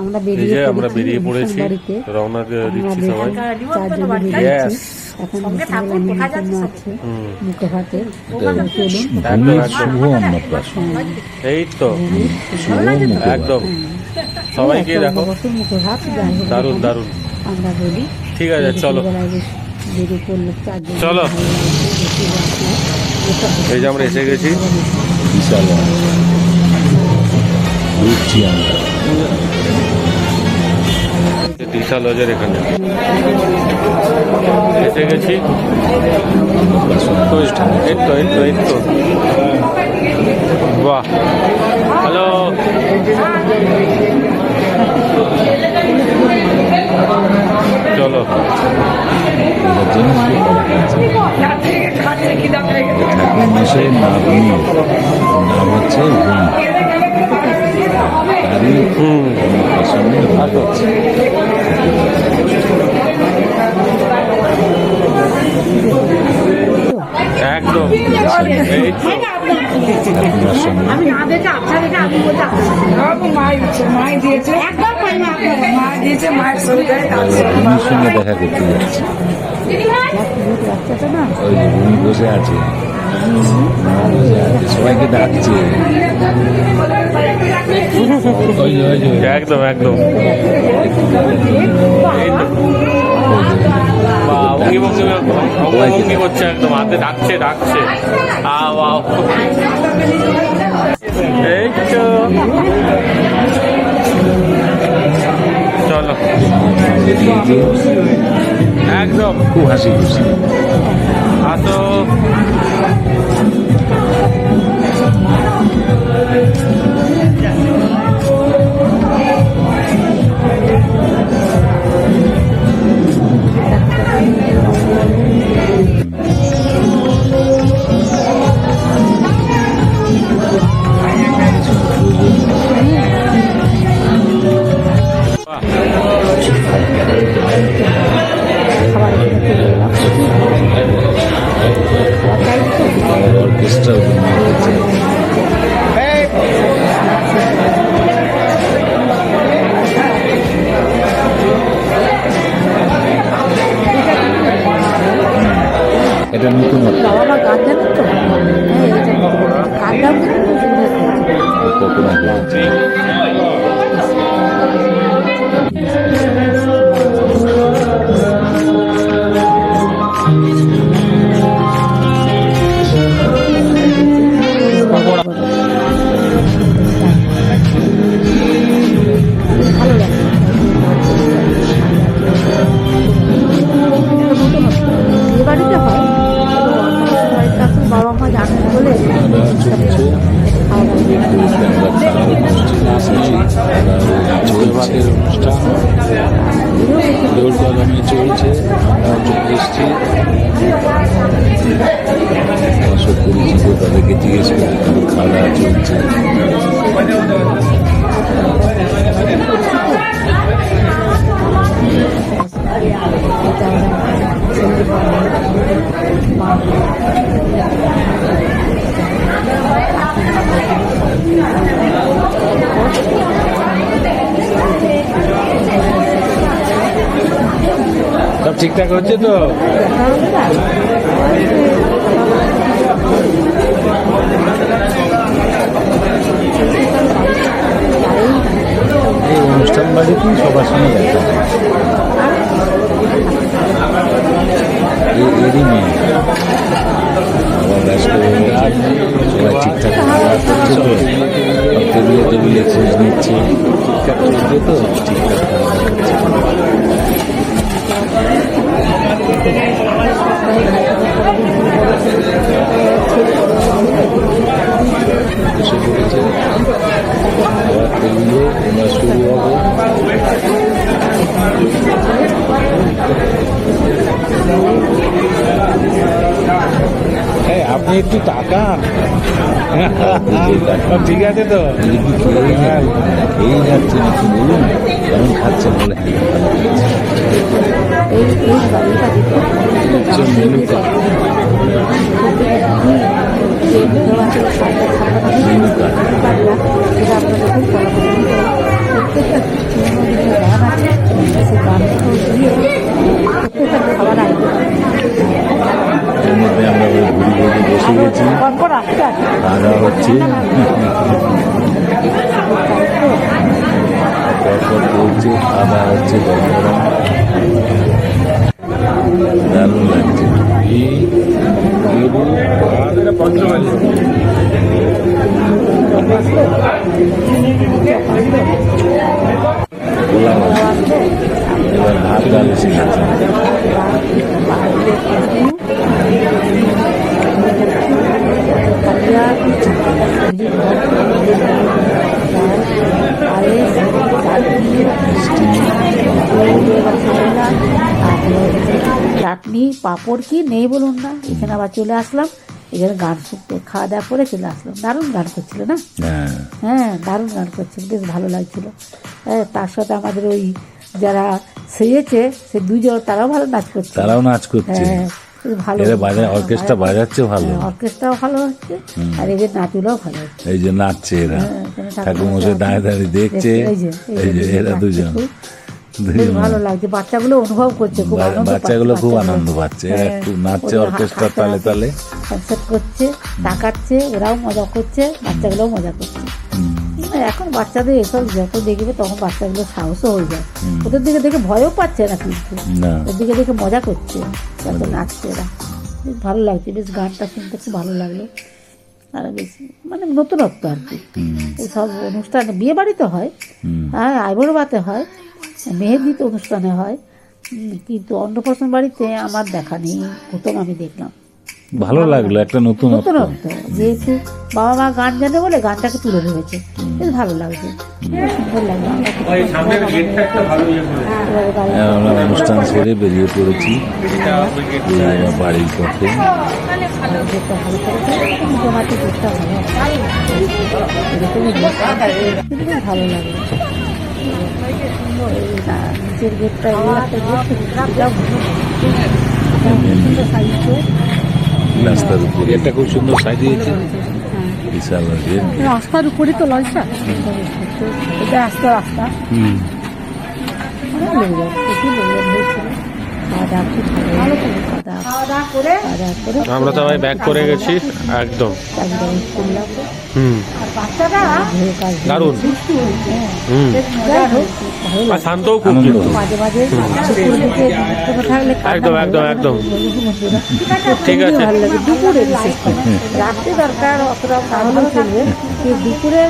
আমরা বেরিয়ে আমরা পড়েছি বেরিয়ে পড়েছি রওনা দিচ্ছি সবাই। নিমন্ত্রণ আছে। মুখে ভাতে চলুন একদম এই তো। সবাইকে দেখো। বছর মুখে ভাত যাই হোক না দারুণ দারুণ। ঠিক আছে চলো। চলো। এই যে আমরা এসে গেছি। বিশাল। আমরা দিশা লজের এখানে। এসে গেছি। এই তো এই তো এই তো। বাহ। হ্যালো। চলো। মশাই নাতনি নাম হচ্ছে হুম। অন্নপ্রাশনে হচ্ছে একদম এই তো ঠাকুমার সঙ্গে আমি না দেখে আপনার দেখে আমি বলতে মাই মাই দিয়েছে একবার পাই মা দিয়েছে মায়ের ভূমির সঙ্গে দেখা করতে যাচ্ছে বসে আছে সবাইকে ডাকছে। একদম একদম এই তো অঙ্গি ভঙ্গি অঙ্গি করছে একদম হাতে ডাকছে ডাকছে। এই তো। চলো। একদম। খুব হাসি খুশি। আর খাবার এটা নতুন বাবা দৌড় কদমে চলছে আমরা চলে এসছি। অসুখ পরিচিত তাদেরকে জিজ্ঞেস করি খাওয়া চলছে। সব ঠিকঠাক হচ্ছে তো? এই অনুষ্ঠান বাড়িতেই সবার সঙ্গে দেখা এরই মেয়ে। ঠিকঠাক করছে তো। টেবিলে টেবিলে খোঁজ নিচ্ছে। ঠিকঠাক চলছে তো? ঠিকঠাক খাওয়া দাওয়া করছে এসে পড়েছে আবার টেবিলে আমরা শুরু হবে এই, আপনি একটু তাকান। সব ঠিক আছে তো? খেয়েই খেয়েই যাচ্ছে কিছু বলুন কেমন খাচ্ছে বলে? হচ্ছে মেনুটা। পরপর চলছে খাওয়া হচ্ছে দারুণ লাগছে এবার ভাত ডাল এসে চাটনি পাঁপড় কি নেই বলুন না। এখানে আবার চলে আসলাম। এখানে গান শুনতে খাওয়া দাওয়া করে চলে আসলাম। দারুণ গান করছিল না? হ্যাঁ। হ্যাঁ দারুণ গান করছিল বেশ ভালো লাগছিল। হ্যাঁ তার সাথে আমাদের ওই যারা সেজেছে সে দুজন তারাও ভালো নাচ করছে তারাও নাচ করছে। হ্যাঁ ভালো এরা বাজা অর্কেস্ট্রা বাজাচ্ছে ভালো। হ্যাঁ, অর্কেস্ট্রাও ভালো হচ্ছে আর এদের নাচগুলোও ভালো হচ্ছে। এই যে নাচছে এরা। হ্যাঁ, এখানে দাঁড়িয়ে দাঁড়িয়ে দেখছে। এই যে এরা দুজন। বেশ ভালো লাগছে। বাচ্চাগুলো অনুভব করছে খুব আনন্দ বাচ্চাগুলো পাচ্ছে খুব আনন্দ পাচ্ছে। এরা হ্যাঁ, খুব নাচছে হাতে তালে তালে। কনসার্ট করছে তাকাচ্ছে এরাও মজা করছে বাচ্চাগুলোও মজা করছে। এখন বাচ্চাদের এসব যত দেখবে তখন বাচ্চাগুলো সাহসও হয়ে যায়। ওদের দিকে দেখে ভয়ও পাচ্ছে না কিন্তু। ওদের দিকে দেখে মজা করছে। যত নাচছে এরা বেশ ভালো লাগছে। বেশ গানটা শুনতে খুব ভালো লাগল। আর বেশ মানে নতুনত্ব আর কি। এইসব অনুষ্ঠানে বিয়ে বাড়িতে হয়। হ্যাঁ আইবুড়োবাতে হয়। মেহেদিতে অনুষ্ঠানে হয়। কিন্তু অন্নপ্রাশন বাড়িতে আমার দেখা নেই। প্রথম আমি দেখলাম। ভালো লাগল একটা নতুন নতুনত্ব যেহেতু বাবা মা গান জানে বলে গানটাকে তুলে ধরেছে। বেশ ভালো লাগছে খুব সুন্দর লাগল। আমরা ইয়ে বাড়ি- আমরা অনুষ্ঠান সেরে বেরিয়ে পড়েছি। বাড়ির পথে। ভালো। লাগল। এই নিচের গেটটা একটা গেট এটাও ভালো। সুন্দর সাজিয়েছে। রাস্তার উপরে। এটা খুব সুন্দর সাজিয়েছে বিশাল গেট রাস্তার উপরই তো লজটা এটা রাস্তা রাস্তা। হুম। আমরা সবাই ব্যাক করে গেছি একদম। হুম। দারুণ। হুম। ভালো আর শান্তও খুব কিন্তু মাঝে মাঝে দুপুর দিকে কোনো থাকলে একদম, একদম, একদম। ঠিক আছে। ভালো লাগে। দুপুরে বিশেষ করে। রাত্রে দরকার অতটা চলবে দুপুরে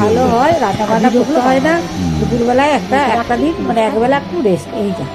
ভালো হয় রান্না বান্না করতে হয় না। দুপুরবেলায় একটা একটা দিন মানে একবেলা একটু রেস্ট এই যা।